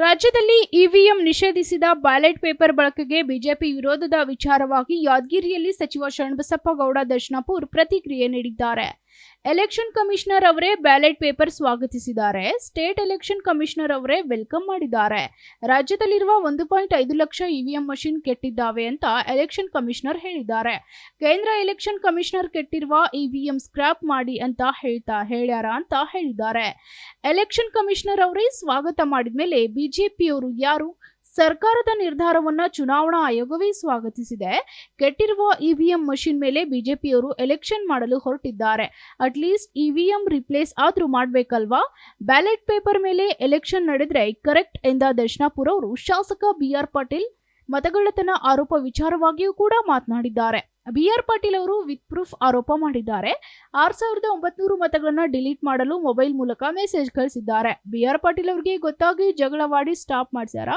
ರಾಜ್ಯದಲ್ಲಿ ಇವಿಎಂ ನಿಷೇಧಿಸಿದ ballot paper ಬಳಕೆಗೆ ಬಿಜೆಪಿ ವಿರೋಧದ ವಿಚಾರವಾಗಿ ಯಾದಗಿರಿಯಲ್ಲಿ ಸಚಿವ ಶರಣಬಸಪ್ಪ ಗೌಡ ದರ್ಶನಪುರ್ ಪ್ರತಿಕ್ರಿಯೆ ನೀಡಿದ್ದಾರೆ. ಎಲೆಕ್ಷನ್ ಕಮಿಷನರ್ ಅವರೇ ಬ್ಯಾಲೆಟ್ ಪೇಪರ್ ಸ್ವಾಗತಿಸಿದ್ದಾರೆ. ಸ್ಟೇಟ್ ಎಲೆಕ್ಷನ್ ಕಮಿಷನರ್ ಅವರೇ ವೆಲ್ಕಮ್ ಮಾಡಿದ್ದಾರೆ. ರಾಜ್ಯದಲ್ಲಿರುವ ಒಂದು ಪಾಯಿಂಟ್ ಐದು ಲಕ್ಷ ಇವಿಎಂ ಮಷಿನ್ ಕೆಟ್ಟಿದ್ದಾವೆ ಅಂತ ಎಲೆಕ್ಷನ್ ಕಮಿಷನರ್ ಹೇಳಿದ್ದಾರೆ. ಕೇಂದ್ರ ಎಲೆಕ್ಷನ್ ಕಮಿಷನರ್ ಕೆಟ್ಟಿರುವ ಇವಿಎಂ ಸ್ಕ್ರಾಪ್ ಮಾಡಿ ಅಂತ ಹೇಳ್ತಾ ಹೇಳ್ಯಾರ ಅಂತ ಹೇಳಿದ್ದಾರೆ. ಎಲೆಕ್ಷನ್ ಕಮಿಷನರ್ ಅವರೇ ಸ್ವಾಗತ ಮಾಡಿದ್ಮೇಲೆ ಬಿಜೆಪಿಯವರು ಯಾರು? ಸರ್ಕಾರದ ನಿರ್ಧಾರವನ್ನ ಚುನಾವಣಾ ಆಯೋಗವೇ ಸ್ವಾಗತಿಸಿದೆ. ಕೆಟ್ಟಿರುವ ಇವಿಎಂ ಮಷಿನ್ ಮೇಲೆ ಬಿಜೆಪಿಯವರು ಎಲೆಕ್ಷನ್ ಮಾಡಲು ಹೊರಟಿದ್ದಾರೆ. ಅಟ್ಲೀಸ್ಟ್ ಇವಿಎಂ ರಿಪ್ಲೇಸ್ ಆದರೂ ಮಾಡಬೇಕಲ್ವಾ? ಬ್ಯಾಲೆಟ್ ಪೇಪರ್ ಮೇಲೆ ಎಲೆಕ್ಷನ್ ನಡೆದರೆ ಕರೆಕ್ಟ್ ಎಂದ ದರ್ಶನಾಪುರ ಅವರು ಶಾಸಕ ಬಿಆರ್ ಪಾಟೀಲ್ ಮತಗಳ್ಳತನ ಆರೋಪ ವಿಚಾರವಾಗಿಯೂ ಕೂಡ ಮಾತನಾಡಿದ್ದಾರೆ. ಬಿಆರ್ ಪಾಟೀಲ್ ಅವರು ವಿತ್ ಪ್ರೂಫ್ ಆರೋಪ ಮಾಡಿದ್ದಾರೆ. ಆರು ಸಾವಿರದ ಒಂಬತ್ನೂರು ಮತಗಳನ್ನು ಡಿಲೀಟ್ ಮಾಡಲು ಮೊಬೈಲ್ ಮೂಲಕ ಮೆಸೇಜ್ ಕಳಿಸಿದ್ದಾರೆ. ಬಿ ಆರ್ ಪಾಟೀಲ್ ಅವರಿಗೆ ಗೊತ್ತಾಗಿ ಜಗಳವಾಡಿ ಸ್ಟಾಪ್ ಮಾಡಿಸ್ಯಾರ.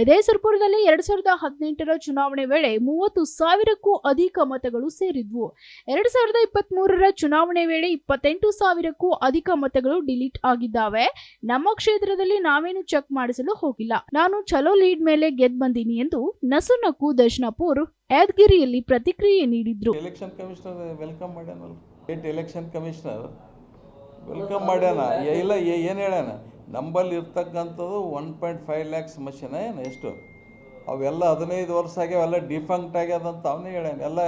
ಇದೇ ಸುರ್ಪುರದಲ್ಲಿ ಎರಡ್ ಸಾವಿರದ ಹದಿನೆಂಟರ ಚುನಾವಣೆ ವೇಳೆ ಮೂವತ್ತು ಸಾವಿರಕ್ಕೂ ಅಧಿಕ ಮತಗಳು ಸೇರಿದ್ವು. ಎರಡ್ ಸಾವಿರದ ಇಪ್ಪತ್ತ್ ಮೂರರ ಚುನಾವಣೆ ವೇಳೆ ಇಪ್ಪತ್ತೆಂಟು ಸಾವಿರಕ್ಕೂ ಅಧಿಕ ಮತಗಳು ಡಿಲೀಟ್ ಆಗಿದ್ದಾವೆ. ನಮ್ಮ ಕ್ಷೇತ್ರದಲ್ಲಿ ನಾವೇನು ಚೆಕ್ ಮಾಡಿಸಲು ಹೋಗಿಲ್ಲ. ನಾನು ಚಲೋ ಲೀಡ್ ಮೇಲೆ ಗೆದ್ದು ಬಂದೀನಿ ಎಂದು ನಸುನಕ್ಕು ದರ್ಶನಪುರ್ ಯಾದಗಿರಿಯಲ್ಲಿ ಪ್ರತಿಕ್ರಿಯೆ ನೀಡಿದ್ರು. ಎಲೆಕ್ಷನ್ ಕಮಿಷನರ್ ವೆಲ್ಕಮ್ ಮಾಡ್ಯಾನಲ್ಲ ಸ್ಟೇಟ್ ಎಲೆಕ್ಷನ್ ಕಮಿಷನರ್ ವೆಲ್ಕಮ್ ಮಾಡ್ಯಾನ. ಏ- ಇಲ್ಲ ಏನ್ ಹೇಳ್ಯಾನ? ನಂಬಲ್ಲಿ ಇರ್ತಕ್ಕಂಥದ್ದು ಒನ್ ಪಾಯಿಂಟ್ ಫೈವ್ ಲ್ಯಾಕ್ಸ್ ಮಷಿನ ಏನು ಎಷ್ಟು? ಅವೆಲ್ಲ ಹದಿನೈದು ವರ್ಷ ಆಗ್ಯಾವ, ಎಲ್ಲ ಡಿಫಂಕ್ಟ್ ಆಗ್ಯದಂತ ಅವನೇ ಹೇಳ್ಯಾನ. ಎಲ್ಲ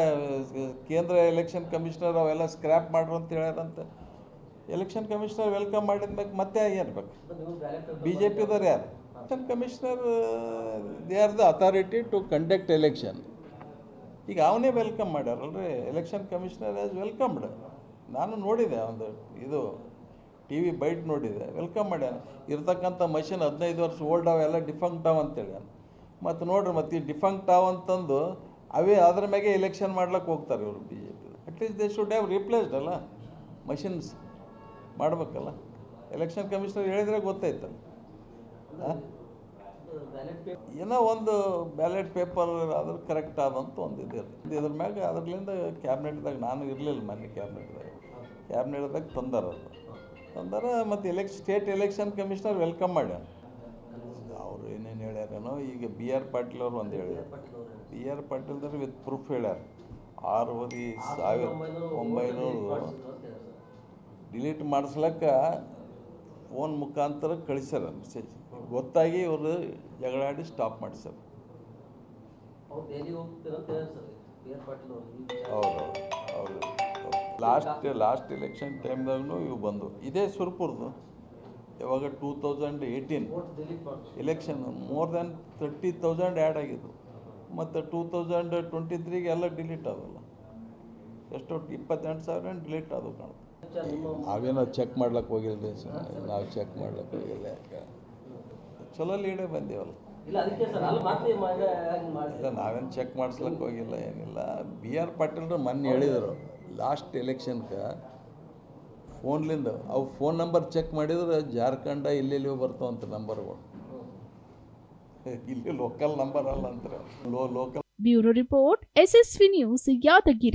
ಕೇಂದ್ರ ಎಲೆಕ್ಷನ್ ಕಮಿಷನರ್ ಅವೆಲ್ಲ ಸ್ಕ್ರ್ಯಾಪ್ ಮಾಡ್ರು ಅಂತ ಹೇಳ್ಯಾರಂತ ಎಲೆಕ್ಷನ್ ಕಮಿಷನರ್ ವೆಲ್ಕಮ್ ಮಾಡಿದ್ಮೇಲೆ ಮತ್ತೆ ಏನು ಬೇಕು? ಬಿ ಜೆ ಪಿದವ್ರು ಯಾರು? Election commissioner they are the authority to conduct election ಈಗ ಅವನೇ ವೆಲ್ಕಮ್ ಮಾಡ್ಯಾರಲ್ರಿ ಎಲೆಕ್ಷನ್ ಕಮಿಷನರ್ ಆಸ್ ವೆಲ್ಕಮ್ಡ್ ನಾನು ನೋಡಿದೆ ಒಂದು ಇದು ಟಿ ವಿ ಬೈಟ್ ನೋಡಿದೆ ವೆಲ್ಕಮ್ ಮಾಡ್ಯಾನ. ಇರ್ತಕ್ಕಂಥ ಮಷಿನ್ ಹದಿನೈದು ವರ್ಷ ಓಲ್ಡ್ ಅವೆಲ್ಲ ಡಿಫಂಕ್ಟ್ ಅವ ಅಂತೇಳಿ ಮತ್ತು ನೋಡ್ರಿ, ಮತ್ತು ಈ ಡಿಫಂಕ್ಟ್ ಅವ ಅಂತಂದು ಅವೇ ಅದ್ರ ಮ್ಯಾಗೆ ಎಲೆಕ್ಷನ್ ಮಾಡ್ಲಿಕ್ಕೆ ಹೋಗ್ತಾರೆ ಇವರು B J P at least they should have replaced ಅಲ್ಲ ಮಷಿನ್ಸ್ ಮಾಡ್ಬೇಕಲ್ಲ. ಎಲೆಕ್ಷನ್ ಕಮಿಷನರ್ ಹೇಳಿದ್ರೆ ಗೊತ್ತಾಯ್ತಲ್ಲ. ಏನೋ ಒಂದು ಬ್ಯಾಲೆಟ್ ಪೇಪರ್ ಅದ್ರ ಕರೆಕ್ಟ್ ಆದಂತ ಒಂದು ಇದು ಇರ್ತದೆ ಇದ್ರ ಮ್ಯಾಗ ಅದ್ರಲಿಂದ ಕ್ಯಾಬಿನೆಟ್ದಾಗ ನಾನು ಇರಲಿಲ್ಲ ಮೊನ್ನೆ ಕ್ಯಾಬಿನೆಟ್ದಾಗ ಕ್ಯಾಬಿನೆಟ್ದಾಗ ತಂದಾರ ಅದು ತಂದಾರ ಮತ್ತು ಎಲೆಕ್ಷ ಸ್ಟೇಟ್ ಎಲೆಕ್ಷನ್ ಕಮಿಷನರ್ ವೆಲ್ಕಮ್ ಮಾಡ್ಯಾನ ಅವ್ರು ಏನೇನು ಹೇಳ್ಯಾರೇನೋ, ಈಗ ಬಿ ಆರ್ ಪಾಟೀಲ್ ಅವ್ರು ಒಂದು ಹೇಳ್ಯಾರ. ಬಿ ಆರ್ ಪಾಟೀಲ್ದವ್ರು ವಿತ್ ಪ್ರೂಫ್ ಹೇಳ್ಯಾರ. ಆರೂವರೆ ಸಾವಿರ, ಒಂಬೈನೂರು ಡಿಲೀಟ್ ಮಾಡಿಸ್ಲಕ್ಕ ಫೋನ್ ಮುಖಾಂತರ ಕಳಿಸ್ಯಾರ ಮೆಸೇಜ್ ಗೊತ್ತಾಗಿ ಇವರು ಜಗಳಾಡಿ ಸ್ಟಾಪ್ ಮಾಡಿ ಸರ್ ಹೌದು ಹೌದು ಲಾಸ್ಟ್ ಲಾಸ್ಟ್ ಎಲೆಕ್ಷನ್ ಟೈಮ್ದಾಗೂ ಇವು ಬಂದು. ಇದೇ ಸುರ್ಪುರ್ದು. ಯಾವಾಗ two thousand eighteen election more than thirty thousand add ಆಗಿದ್ದು. ಮತ್ತು ಟೂ ತೌಸಂಡ್ ಟ್ವೆಂಟಿ ತ್ರೀಗೆ ಎಲ್ಲ ಡಿಲೀಟ್ ಆದಲ್ಲ. ಎಷ್ಟೋ ಇಪ್ಪತ್ತೆಂಟು ಸಾವಿರ ಡಿಲೀಟ್ ಆದವು ಕಾಣುತ್ತೆ ನಾವೇನೋ ಚೆಕ್ ಮಾಡ್ಲಿಕ್ಕೆ ಹೋಗಿಲ್ಲ ನಾವು ಚೆಕ್ ಮಾಡ್ಲಿಕ್ಕೆ ಹೋಗಿಲ್ಲ ಯಾಕೆ? ಚಲೋ ಲೀಡೇ ಬಂದೇವಲ್ಲ ಇಲ್ಲ ಅದಕ್ಕೆ ಸರ್ ಅಲ್ಲಿ ಮಾತ್ರ ಹಂಗೆ ಮಾಡಿ. ಇಲ್ಲ ನಾವೇನು ಚೆಕ್ ಮಾಡಿಸ್ಲಿಕ್ಕೆ ಹೋಗಿಲ್ಲ ಏನಿಲ್ಲ. ಬಿ ಆರ್ ಪಾಟೀಲ್ರು ಮೊನ್ನೆ ಹೇಳಿದರು ಲಾಸ್ಟ್ ಎಲೆಕ್ಷನ್ಗೆ ಫೋನ್ಲಿಂದ ಅವು ಫೋನ್ ನಂಬರ್ ಚೆಕ್ ಮಾಡಿದ್ರೆ ಜಾರ್ಖಂಡ ಇಲ್ಲೆಲ್ಲಿ ಬರ್ತಾವಂತ ನಂಬರ್ಗಳು ಇಲ್ಲಿ ಲೋಕಲ್ ನಂಬರ್ ಅಲ್ಲ ಅಂತಾರೆ. Lo local bureau report SSV news Yadgiri.